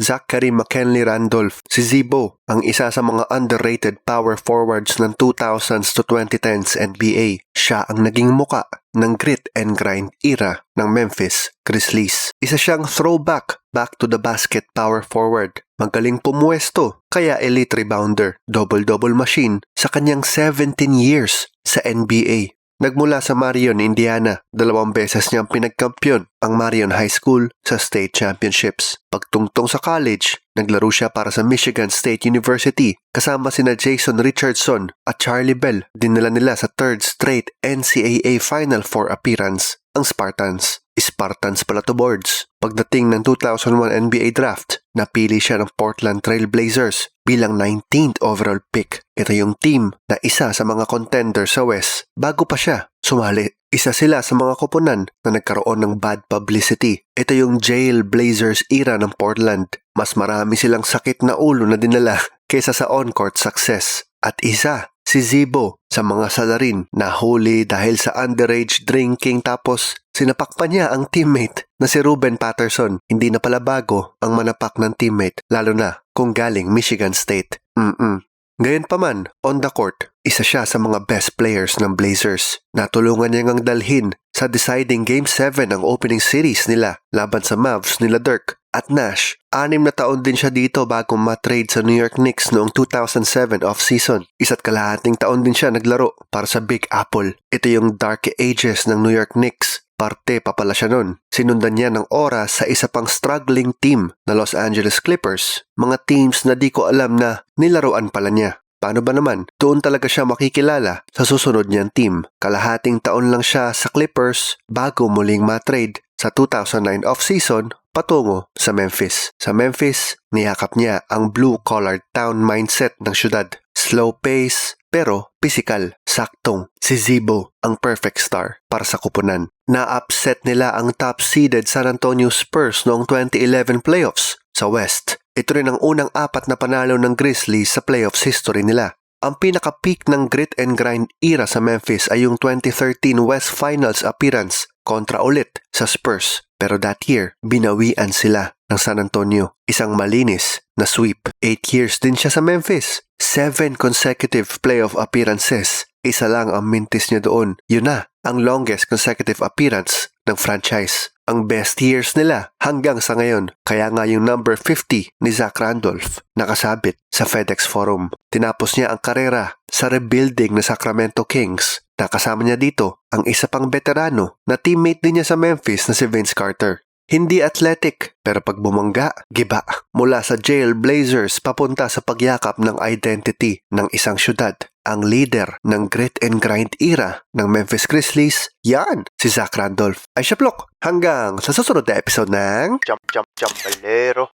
Zachary McKinley Randolph, si Zibo, ang isa sa mga underrated power forwards ng 2000s to 2010s NBA. Siya ang naging muka ng grit and grind era ng Memphis Grizzlies. Isa siyang throwback back to the basket power forward. Magaling pumuesto, kaya elite rebounder, double-double machine sa kanyang 17 years sa NBA. Nagmula sa Marion, Indiana, dalawang beses niyang pinagkampiyon ang Marion High School sa state championships. Pagtungtong sa college, naglaro siya para sa Michigan State University kasama sina Jason Richardson at Charlie Bell. Dinala nila sa third straight NCAA Final Four appearance ang Spartans. Spartans pala to boards. Pagdating ng 2001 NBA Draft, napili siya ng Portland Trail Blazers bilang 19th overall pick. Ito yung team na isa sa mga contender sa West bago pa siya sumali. Isa sila sa mga koponan na nagkaroon ng bad publicity. Ito yung jail Blazers era ng Portland. Mas marami silang sakit na ulo na dinala kaysa sa on-court success. At isa si Zibo sa mga salarin na huli dahil sa underage drinking tapos sinapak pa niya ang teammate na si Ruben Patterson. Hindi na pala bago ang manapak ng teammate lalo na kung galing Michigan State. Mm-mm. Ngayon pa man, on the court, isa siya sa mga best players ng Blazers. Natulungan niya ngang dalhin sa deciding Game 7 ang opening series nila laban sa Mavs nila Dirk at Nash. Anim na taon din siya dito bago matrade sa New York Knicks noong 2007 off-season. Isa't kalahating taon din siya naglaro para sa Big Apple. Ito yung dark ages ng New York Knicks. Parte pa pala siya nun. Sinundan niya ng oras sa isa pang struggling team na Los Angeles Clippers. Mga teams na di ko alam na nilaruan pala niya. Paano ba naman? Doon talaga siya makikilala sa susunod niyang team. Kalahating taon lang siya sa Clippers bago muling matrade sa 2009 off-season patungo sa Memphis. Sa Memphis, niyakap niya ang blue-collar town mindset ng syudad. Slow pace, pero physical, saktong. Si Zibo ang perfect star para sa kupunan. Na-upset nila ang top-seeded San Antonio Spurs noong 2011 playoffs sa West. Ito rin ang unang apat na panalo ng Grizzlies sa playoffs history nila. Ang pinaka-peak ng grit and grind era sa Memphis ay yung 2013 West Finals appearance kontra ulit sa Spurs. Pero that year, binawian sila ng San Antonio. Isang malinis na sweep. 8 years din siya sa Memphis. 7 consecutive playoff appearances. Isa lang ang mintis niya doon. Yun na, ang longest consecutive appearance ng franchise. Ang best years nila hanggang sa ngayon. Kaya nga yung number 50 ni Zach Randolph nakasabit sa FedEx Forum. Tinapos niya ang karera sa rebuilding na Sacramento Kings. Nakasama niya dito ang isa pang veterano na teammate din niya sa Memphis na si Vince Carter. Hindi athletic, pero pag bumangga, giba. Mula sa jail Blazers papunta sa pagyakap ng identity ng isang syudad. Ang leader ng grit and grind era ng Memphis Grizzlies, yan, si Zach Randolph. Ay siya Hanggang sa susunod na episode ng Jump, jump, jump, balero.